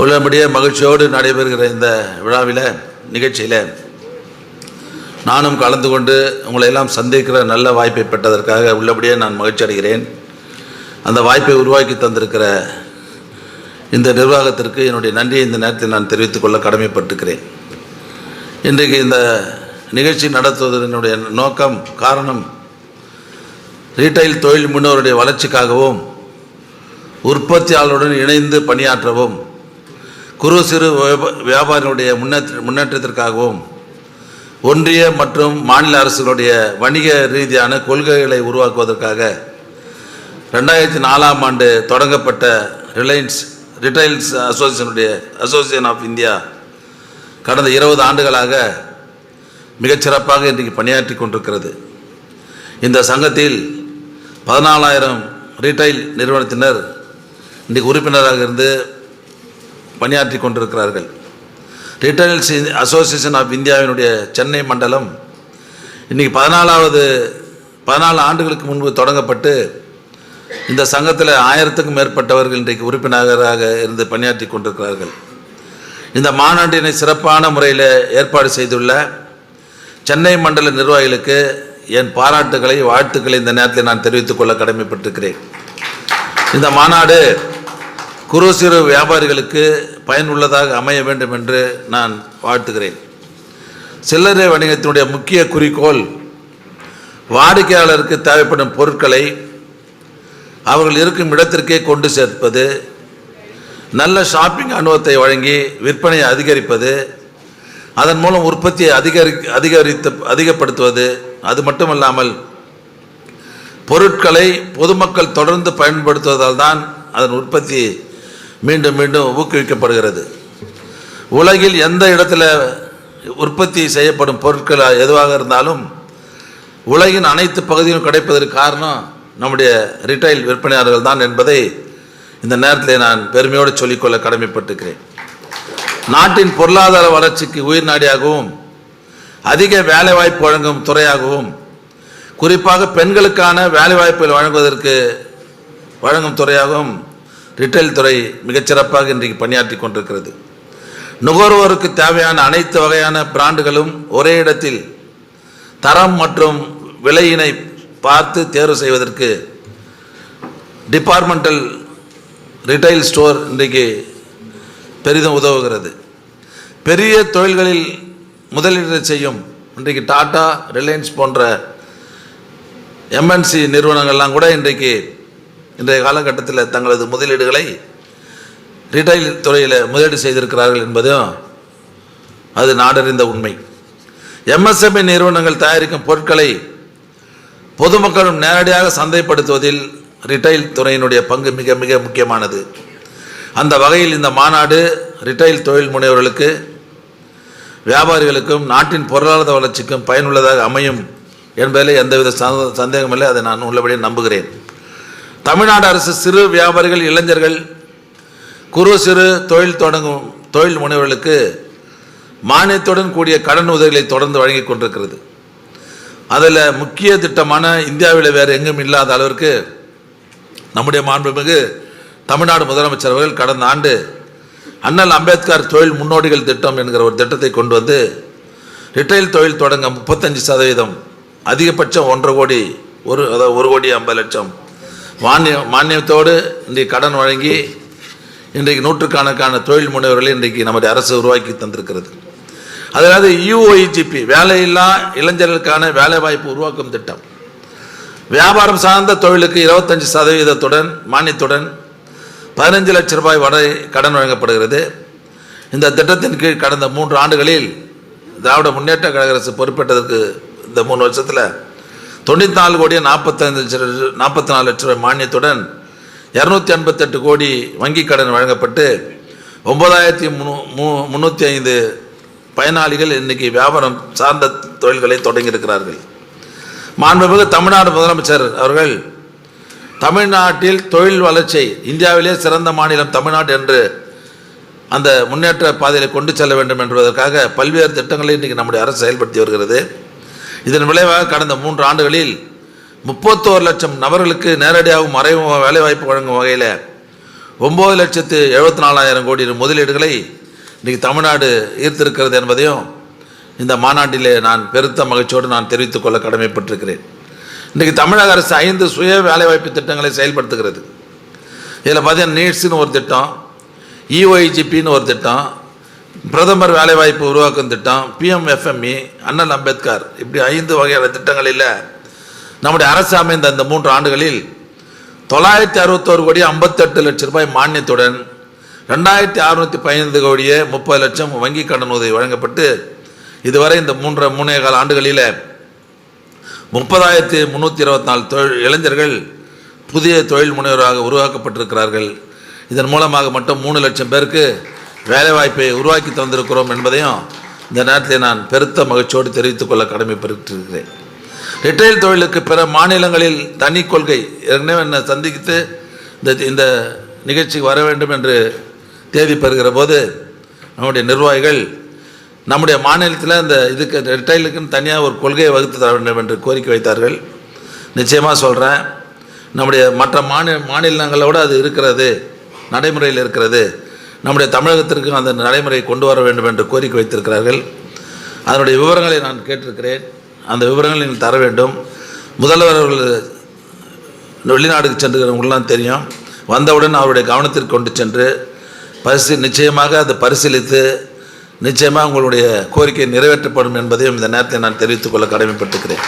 உள்ளபடியே மகிழ்ச்சியோடு நடைபெறுகிற இந்த விழாவில் நிகழ்ச்சியில் நானும் கலந்து கொண்டு உங்களை எல்லாம் சந்திக்கிற நல்ல வாய்ப்பை பெற்றதற்காக உள்ளபடியே நான் மகிழ்ச்சி அடைகிறேன். அந்த வாய்ப்பை உருவாக்கி தந்திருக்கிற இந்த நிர்வாகத்திற்கு என்னுடைய நன்றியை இந்த நேரத்தில் நான் தெரிவித்துக் கொள்ள கடமைப்பட்டிருக்கிறேன். இன்றைக்கு இந்த நிகழ்ச்சி நடத்துவதனுடைய நோக்கம் காரணம் ரீட்டைல் தொழில் முன்னோருடைய வளர்ச்சிக்காகவும் உற்பத்தியாளருடன் இணைந்து பணியாற்றவும் குறு சிறு வியாபாரிகளுடைய முன்னேற்ற முன்னேற்றத்திற்காகவும் ஒன்றிய மற்றும் மாநில அரசுகளுடைய வணிக ரீதியான கொள்கைகளை உருவாக்குவதற்காக ரெண்டாயிரத்தி நாலாம் ஆண்டு தொடங்கப்பட்ட ரிலையன்ஸ் ரிட்டைல்ஸ் அசோசியேஷனுடைய அசோசியேஷன் ஆஃப் இந்தியா கடந்த இருபது ஆண்டுகளாக மிகச்சிறப்பாக இன்றைக்கு பணியாற்றி கொண்டிருக்கிறது. இந்த சங்கத்தில் பதினாலாயிரம் ரீட்டைல் நிறுவனத்தினர் இன்றைக்கு உறுப்பினராக இருந்து பணியாற்றி கொண்டிருக்கிறார்கள். ரீட்டைல்ஸ் அசோசியேஷன் ஆஃப் இந்தியாவினுடைய சென்னை மண்டலம் இன்றைக்கி பதினாலாவது பதினாலு ஆண்டுகளுக்கு முன்பு தொடங்கப்பட்டு இந்த சங்கத்தில் ஆயிரத்துக்கும் மேற்பட்டவர்கள் இன்றைக்கு உறுப்பினராக இருந்து பணியாற்றி கொண்டிருக்கிறார்கள். இந்த மாநாட்டினை சிறப்பான முறையில் ஏற்பாடு செய்துள்ள சென்னை மண்டல நிர்வாகிகளுக்கு என் பாராட்டுகளை வாழ்த்துக்களை இந்த நேரத்தில் நான் தெரிவித்துக் கொள்ள கடமைப்பட்டிருக்கிறேன். இந்த மாநாடு குறு சிறு வியாபாரிகளுக்கு பயனுள்ளதாக அமைய வேண்டும் என்று நான் வாழ்த்துகிறேன். சில்லறை வணிகத்தினுடைய முக்கிய குறிக்கோள் வாடிக்கையாளருக்கு தேவைப்படும் பொருட்களை அவர்கள் இருக்கும் இடத்திற்கே கொண்டு சேர்ப்பது நல்ல ஷாப்பிங் அனுபவத்தை வழங்கி விற்பனையை அதிகரிப்பது அதன் மூலம் உற்பத்தியை அதிகரி அதிகரித்து அதிகப்படுத்துவது அது மட்டுமல்லாமல் பொருட்களை பொதுமக்கள் தொடர்ந்து பயன்படுத்துவதால் தான் அதன் உற்பத்தி மீண்டும் மீண்டும் ஊக்குவிக்கப்படுகிறது. உலகில் எந்த இடத்துல உற்பத்தி செய்யப்படும் பொருட்கள் எதுவாக இருந்தாலும் உலகின் அனைத்து பகுதியிலும் கிடைப்பதற்கு காரணம் நம்முடைய ரிட்டைல் விற்பனையாளர்கள் தான் என்பதை இந்த நேரத்தில் நான் பெருமையோடு சொல்லிக்கொள்ள கடமைப்பட்டிருக்கிறேன். நாட்டின் பொருளாதார வளர்ச்சிக்கு உயிர் நாடியாகவும் அதிக வேலைவாய்ப்பு வழங்கும் துறையாகவும் குறிப்பாக பெண்களுக்கான வேலைவாய்ப்புகள் வழங்குவதற்கு வழங்கும் துறையாகவும் ரிட்டைல் துறை மிகச்சிறப்பாக இன்றைக்கு பணியாற்றி கொண்டிருக்கிறது. நுகர்வோருக்கு தேவையான அனைத்து வகையான பிராண்டுகளும் ஒரே இடத்தில் தரம் மற்றும் விலையினை பார்த்து தேர்வு செய்வதற்கு டிபார்ட்மெண்டல் ரிட்டைல் ஸ்டோர் இன்றைக்கு பெரிதும் உதவுகிறது. பெரிய தொழில்களில் முதலீடு செய்யும் இன்றைக்கு டாடா ரிலையன்ஸ் போன்ற எம்என்சி நிறுவனங்கள்லாம் கூட இன்றைக்கு இன்றைய காலகட்டத்தில் தங்களது முதலீடுகளை ரீட்டைல் துறையில் முதலீடு செய்திருக்கிறார்கள் என்பதும் அது நாடறிந்த உண்மை. எம்எஸ்எம்இ நிறுவனங்கள் தயாரிக்கும் பொருட்களை பொதுமக்களும் நேரடியாக சந்தைப்படுத்துவதில் ரிட்டைல் துறையினுடைய பங்கு மிக மிக முக்கியமானது. அந்த வகையில் இந்த மாநாடு ரிட்டைல் தொழில் முனைவர்களுக்கு வியாபாரிகளுக்கும் நாட்டின் பொருளாதார வளர்ச்சிக்கும் பயனுள்ளதாக அமையும் என்பதில் எந்தவித சந்த- சந்தேகமில்லை. அதை நான் உள்ளபடியே நம்புகிறேன். தமிழ்நாடு அரசு சிறு வியாபாரிகள் இளைஞர்கள் குறு சிறு தொழில் தொடங்கும் தொழில் முனைவர்களுக்கு மானியத்துடன் கூடிய கடன் உதவிகளை தொடர்ந்து வழங்கி கொண்டிருக்கிறது. அதில் முக்கிய திட்டமான இந்தியாவில் வேறு எங்கும் இல்லாத அளவிற்கு நம்முடைய மாண்புமிகு தமிழ்நாடு முதலமைச்சர் அவர்கள் கடந்த ஆண்டு அண்ணல் அம்பேத்கர் தொழில் முன்னோடிகள் திட்டம் என்கிற ஒரு திட்டத்தை கொண்டு வந்து ரிட்டைல் தொழில் தொடங்க முப்பத்தஞ்சு சதவீதம் அதிகபட்சம் ஒன்றரை கோடி ஒரு அதாவது ஒரு கோடி ஐம்பது லட்சம் மானியம் மானியத்தோடு இன்றைக்கு கடன் வழங்கி இன்றைக்கு நூற்றுக்கணக்கான தொழில் முனைவர்களை இன்றைக்கு நமது அரசு உருவாக்கி தந்திருக்கிறது. அதாவது யூஓஇஜிபி வேலையில்லா இளைஞர்களுக்கான வேலைவாய்ப்பு உருவாக்கும் திட்டம். வியாபாரம் சார்ந்த தொழிலுக்கு இருபத்தஞ்சு சதவீதத்துடன் மானியத்துடன் பதினஞ்சு லட்சம் ரூபாய் வரை கடன் வழங்கப்படுகிறது. இந்த திட்டத்தின் கீழ் கடந்த மூன்று ஆண்டுகளில் திராவிட முன்னேற்ற கழக அரசு பொறுப்பேற்றதற்கு இந்த மூணு வருஷத்தில் தொண்ணூற்றி நாலு கோடியே நாற்பத்தைந்து லட்சம் நாற்பத்தி நாலு லட்ச ரூபாய் மானியத்துடன் இரநூத்தி எண்பத்தெட்டு கோடி வங்கி கடன் வழங்கப்பட்டு ஒன்பதாயிரத்தி முன்னூ மு முந்நூற்றி ஐந்து பயனாளிகள் இன்னைக்கு வியாபாரம் சார்ந்த தொழில்களை தொடங்கியிருக்கிறார்கள். மாண்புமிகு தமிழ்நாடு முதலமைச்சர் அவர்கள் தமிழ்நாட்டில் தொழில் வளர்ச்சி இந்தியாவிலே சிறந்த மாநிலம் தமிழ்நாடு என்று அந்த முன்னேற்ற பாதையில் கொண்டு செல்ல வேண்டும் என்பதற்காக பல்வேறு திட்டங்களை இன்றைக்கி நம்முடைய அரசு செயல்படுத்தி வருகிறது. இதன் விளைவாக கடந்த மூன்று ஆண்டுகளில் முப்பத்தோரு லட்சம் நபர்களுக்கு நேரடியாகவும் மறைமுக வேலைவாய்ப்பு வழங்கும் வகையில் ஒம்பது லட்சத்து எழுபத்தி நாலாயிரம் கோடி முதலீடுகளை இன்றைக்கி தமிழ்நாடு ஈர்த்திருக்கிறது என்பதையும் இந்த மாநாட்டிலே நான் பெருத்த மகிழ்ச்சியோடு நான் தெரிவித்துக் கொள்ள கடமைப்பட்டிருக்கிறேன். இன்றைக்கி தமிழக அரசு ஐந்து சுய வேலைவாய்ப்பு திட்டங்களை செயல்படுத்துகிறது. இதில் பார்த்தீங்கன்னா நீட்ஸ்னு ஒரு திட்டம் E ஒரு திட்டம் பிரதமர் வேலைவாய்ப்பு உருவாக்கும் திட்டம் பிஎம்எஃப்எம்இ அண்ணல் அம்பேத்கர். இப்படி ஐந்து வகையான திட்டங்களில் நம்முடைய அரசு அமைந்த இந்த மூன்று ஆண்டுகளில் தொள்ளாயிரத்தி அறுபத்தோரு கோடி ஐம்பத்தெட்டு லட்சம் ரூபாய் மானியத்துடன் ரெண்டாயிரத்தி அறுநூற்றி பதினைந்து கோடியே முப்பது லட்சம் வங்கி கடன் உதவி வழங்கப்பட்டு இதுவரை இந்த மூன்று மூணே கால ஆண்டுகளில் முப்பதாயிரத்தி முந்நூற்றி இருபத்தி நாலு தொழில் இளைஞர்கள் புதிய தொழில் முனைவராக உருவாக்கப்பட்டிருக்கிறார்கள். இதன் மூலமாக மட்டும் மூணு லட்சம் பேருக்கு வேலைவாய்ப்பை உருவாக்கி தந்திருக்கிறோம் என்பதையும் இந்த நேரத்தில் நான் பெருத்த மகிழ்ச்சியோடு தெரிவித்துக் கொள்ள கடமைப்பட்டிருக்கிறேன். ரிட்டைல் தொழிலுக்கு பிற மாநிலங்களில் தனி கொள்கை ஏற்கனவே என்னை சந்தித்து இந்த இந்த நிகழ்ச்சிக்கு வர வேண்டும் என்று தேதி பெறுகிற போது நம்முடைய நிர்வாகிகள் நம்முடைய மாநிலத்தில் இந்த இதுக்கு ரிட்டைலுக்குன்னு தனியாக ஒரு கொள்கையை வகுத்து தர வேண்டும் என்று கோரிக்கை வைத்தார்கள். நிச்சயமாக சொல்கிறேன் நம்முடைய மற்ற மாநில மாநிலங்களோடு அது இருக்கிறது நடைமுறையில் இருக்கிறது. நம்முடைய தமிழகத்திற்கும் அந்த நடைமுறையை கொண்டு வர வேண்டும் என்று கோரிக்கை வைத்திருக்கிறார்கள். அதனுடைய விவரங்களை நான் கேட்டிருக்கிறேன். அந்த விவரங்களை நீங்கள் தர வேண்டும். முதல்வர் அவர்கள் வெளிநாடுக்கு சென்றுகிறவங்களாம் தெரியும். வந்தவுடன் அவருடைய கவனத்திற்கு கொண்டு சென்று பரிசு நிச்சயமாக அதை பரிசீலித்து நிச்சயமாக உங்களுடைய கோரிக்கை நிறைவேற்றப்படும் என்பதையும் இந்த நேரத்தை நான் தெரிவித்துக் கொள்ள கடமைப்பட்டிருக்கிறேன்.